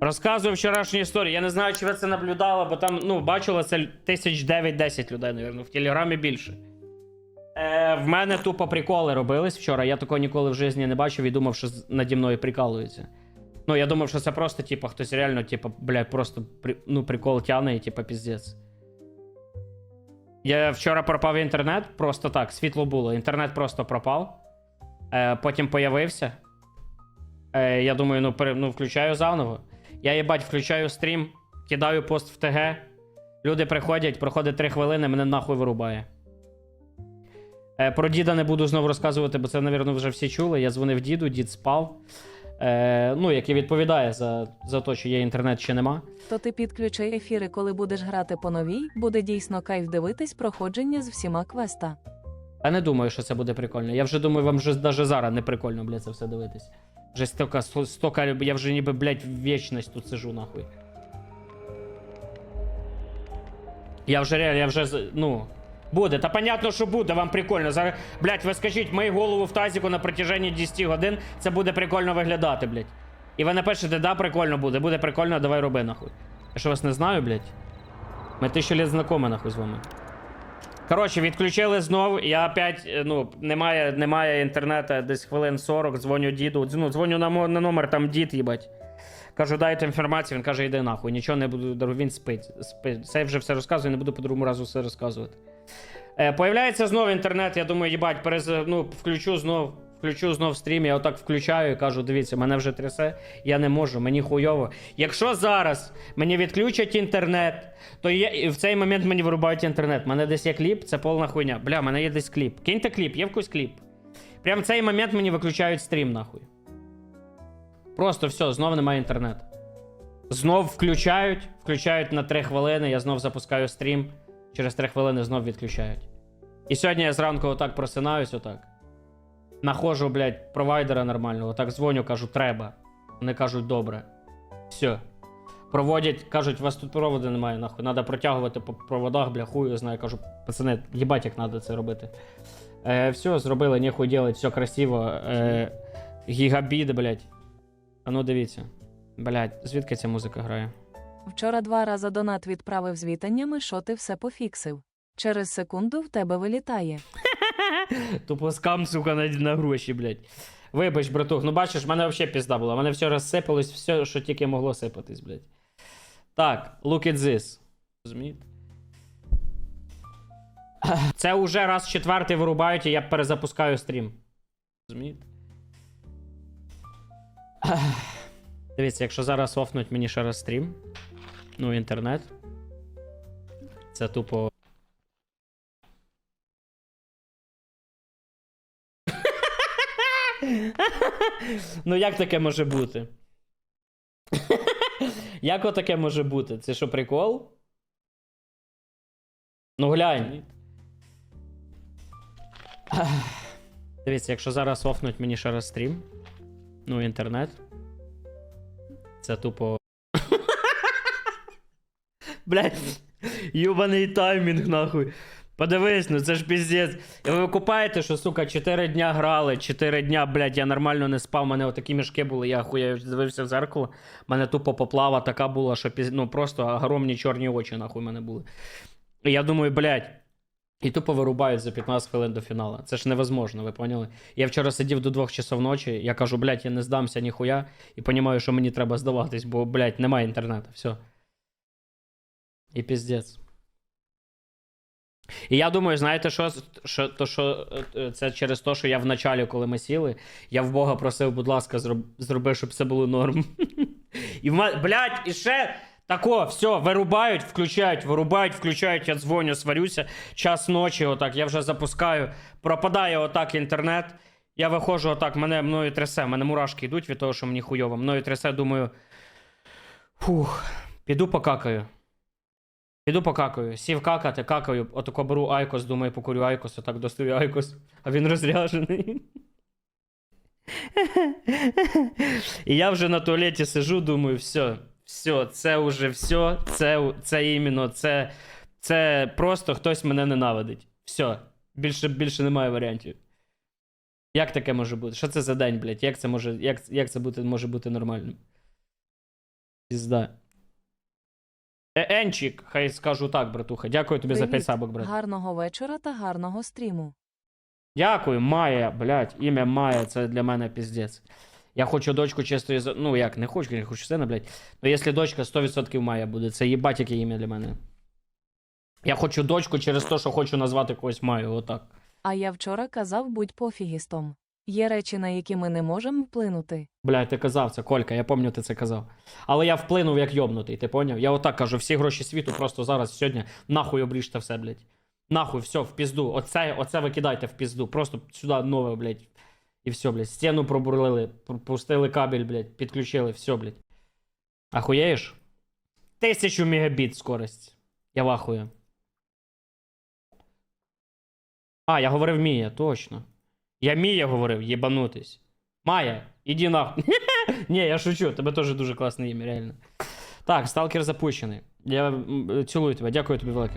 Розказую вчорашню історію. Я не знаю, чи ви це наблюдали, бо там, ну, бачило це тисяч дев'ять-десять людей, напевно, в Телеграмі більше. Е, в мене тупо приколи робились вчора. Я такого ніколи в житті не бачив і думав, що наді мною прикалуються. Ну, я думав, що це просто, типу, хтось реально, типу, блядь, просто ну, прикол тяне і, типу, піздець. Я вчора пропав інтернет, просто так, світло було. Інтернет просто пропав. Е, потім появився. Е, я думаю, ну, пере, ну, включаю заново. Я їбать, включаю стрім, кидаю пост в ТГ. Люди приходять, проходить 3 хвилини, мене нахуй вирубає. Е, про діда не буду знову розказувати, бо це, напевно, вже всі чули. Я дзвонив діду, дід спав. Е, ну, який відповідає за, за те, що є інтернет чи нема. То ти підключи ефіри, коли будеш грати по новій, буде дійсно кайф дивитись проходження з всіма квеста. Я не думаю, що це буде прикольно. Я вже думаю, вам вже навіть зараз не прикольно, блядь, це все дивитись. Вже стільки, стільки, я вже ніби, блядь, вічність тут сижу, нахуй. Я вже реально, я вже, ну, буде. Та понятно, що буде, вам прикольно. Зараз, блядь, ви скажіть, мої голову в тазіку на протяженні 10 годин, це буде прикольно виглядати, блядь. І ви напишете, да, прикольно буде, буде прикольно, давай роби, нахуй. Я що вас не знаю, блядь? Ми тисячу літ знайомі, нахуй, з вами. Коротше, відключили знов. Я опять, е, ну, немає, немає інтернету, десь хвилин 40, дзвоню діду. Ну, дзвоню на, на номер, там дід, їбать. Кажу, дайте інформацію, він каже, йди нахуй, нічого не буду, він спить. спить. Це я вже все розказую, не буду по другому разу все розказувати. Е, появляється знов інтернет, я думаю, їбать, перез... ну, включу знов. Включу знов стрім, я отак включаю і кажу: дивіться, мене вже трясе, я не можу, мені хуйово. Якщо зараз мені відключать інтернет, то і в цей момент мені вирубають інтернет. У мене десь є кліп, це повна хуйня. Бля, мене є десь кліп. Киньте кліп, є в когось кліп. Прям в цей момент мені виключають стрім, нахуй. Просто все, знов немає інтернету. Знов включають, включають на 3 хвилини, я знов запускаю стрім. Через 3 хвилини знов відключають. І сьогодні я зранку отак просинаюсь, отак. Нахожу, блядь, провайдера нормального, так дзвоню, кажу, треба. Вони кажуть, добре. Все. Проводять, кажуть, у вас тут проводу немає, нахуй. Надо протягувати по проводах, бля, хую знаю. Кажу, пацани, їбать, як треба це робити. Е, все, зробили, ніхуй делать, все красиво. Е, гігабіт, блядь. А ну дивіться. Блядь, звідки ця музика грає? Вчора два рази донат відправив з вітаннями, що ти все пофіксив. Через секунду в тебе вилітає. Тупо скам, сука, на, на гроші, блядь. Вибач, братух, ну бачиш, в мене взагалі пізда була. В мене все розсипалось, все, що тільки могло сипатись, блядь. Так, look at this. Розумієте? Це уже раз четвертий вирубають, і я перезапускаю стрім. Розумієте? Дивіться, якщо зараз офнуть мені ще раз стрім, ну, інтернет. Це тупо. Ну, як таке може бути? Як отаке може бути? Це що, прикол? Ну глянь. Дивіться, якщо зараз офнуть мені ще раз стрім. Ну, інтернет. Це тупо. Блять, юбаний таймінг, нахуй. Подивись, ну це ж піздець. І ви купаєте, що, сука, 4 дня грали, 4 дня, блядь, я нормально не спав, у мене отакі мішки були, я хуя дивився в зеркало, у мене тупо поплава така була, що піз... ну просто огромні чорні очі, нахуй, в мене були. І я думаю, блядь, і тупо вирубають за 15 хвилин до фіналу. Це ж невозможно, ви поняли? Я вчора сидів до 2 часов ночі, я кажу, блядь, я не здамся ніхуя, і розумію, що мені треба здаватись, бо, блядь, немає інтернету, все. І піздець. І я думаю, знаєте, що, що, то, що е, це через те, що я в началі, коли ми сіли, я в Бога просив, будь ласка, зроб, зроби, щоб все було норм. І блядь, і ще тако, все, вирубають, включають, вирубають, включають, я дзвоню, сварюся. Час ночі, отак, я вже запускаю, пропадає отак інтернет. Я виходжу отак, мене мною трясе, мене мурашки йдуть від того, що мені хуйово. Мною трясе, думаю. Фух, піду покакаю. Піду покакаю. Сів какати, какаю, отако беру айкос, думаю, покурю айкос, отак достаю айкос, а він розряжений. І я вже на туалеті сижу, думаю, все, все, це вже все, це, це іменно, це, це просто хтось мене ненавидить. Все, більше, більше немає варіантів. Як таке може бути? Що це за день, блядь? Як це може, як, як це бути, може бути нормальним? Пізда. Е, Енчик, хай скажу так, братуха. Дякую тобі за 5 сабок, брат. Гарного вечора та гарного стріму. Дякую, Майя, блядь, ім'я Майя, це для мене піздець. Я хочу дочку чисто із... Ну як, не хочу, не хочу сина, блядь. Ну якщо дочка 100% Майя буде, це їбать яке ім'я для мене. Я хочу дочку через те, що хочу назвати когось Майю, отак. А я вчора казав будь пофігістом. Є речі, на які ми не можемо вплинути. Блядь, ти казав це, Колька, я пам'ятаю, ти це казав. Але я вплинув як йобнутий, ти поняв? Я отак кажу, всі гроші світу просто зараз, сьогодні, нахуй обріжте все, блядь. Нахуй, все, в пізду. Оце, оце ви кидайте в пізду. Просто сюди нове, блядь. І все, блядь. Стіну пробурлили, пр- пустили кабель, блядь, підключили, все, блядь. Ахуєєш? Тисячу мегабіт скорость. Я вахую. А, я говорив Мія, точно. Я Мія говорив, єбанутись. Майя, іди нахуй. Ні, я шучу, тебе теж дуже класне ім'я, реально. Так, сталкер запущений. Я цілую тебе, дякую тобі велике.